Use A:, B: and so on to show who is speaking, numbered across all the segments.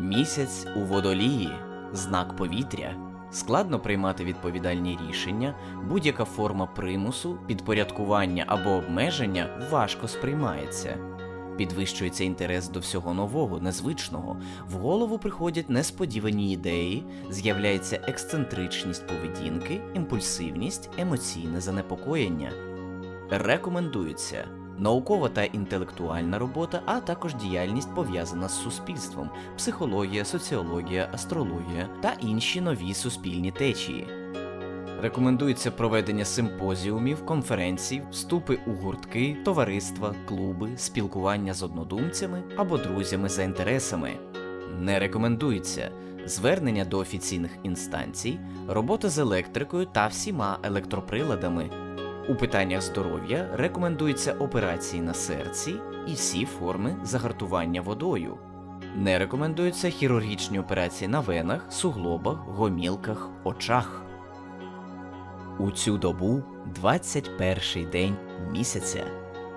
A: Місяць у водолії, знак повітря. Складно приймати відповідальні рішення, будь-яка форма примусу, підпорядкування або обмеження важко сприймається. Підвищується інтерес до всього нового, незвичного, в голову приходять несподівані ідеї, з'являється ексцентричність поведінки, імпульсивність, емоційне занепокоєння. Рекомендується наукова та інтелектуальна робота, а також діяльність пов'язана з суспільством, психологія, соціологія, астрологія та інші нові суспільні течії. Рекомендується проведення симпозіумів, конференцій, вступи у гуртки, товариства, клуби, спілкування з однодумцями або друзями за інтересами. Не рекомендується звернення до офіційних інстанцій, робота з електрикою та всіма електроприладами. У питаннях здоров'я рекомендуються операції на серці і всі форми загартування водою. Не рекомендуються хірургічні операції на венах, суглобах, гомілках, очах. У цю добу 21 день місяця.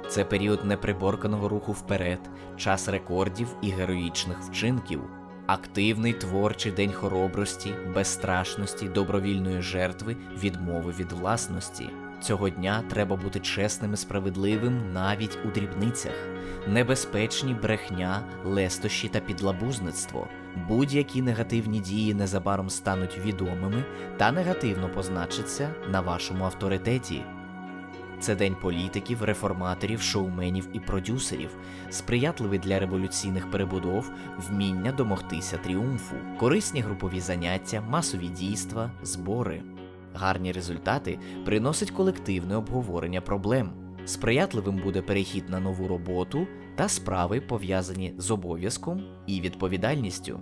A: Це період неприборканого руху вперед, час рекордів і героїчних вчинків, активний творчий день хоробрості, безстрашності, добровільної жертви, відмови від власності. Цього дня треба бути чесним і справедливим навіть у дрібницях, небезпечні брехня, лестощі та підлабузництво. Будь-які негативні дії незабаром стануть відомими та негативно позначаться на вашому авторитеті. Це день політиків, реформаторів, шоуменів і продюсерів, сприятливий для революційних перебудов, вміння домогтися тріумфу, корисні групові заняття, масові дійства, збори. Гарні результати приносить колективне обговорення проблем. Сприятливим буде перехід на нову роботу та справи, пов'язані з обов'язком і відповідальністю.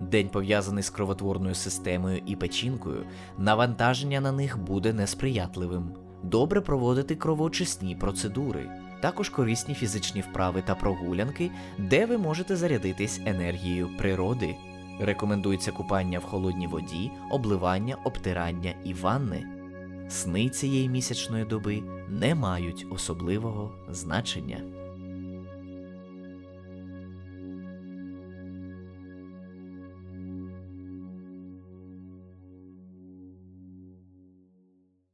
A: День пов'язаний з кровотворною системою і печінкою, навантаження на них буде несприятливим. Добре проводити кровоочисні процедури, також корисні фізичні вправи та прогулянки, де ви можете зарядитись енергією природи. Рекомендується купання в холодній воді, обливання, обтирання і ванни. Сни цієї місячної доби не мають особливого значення.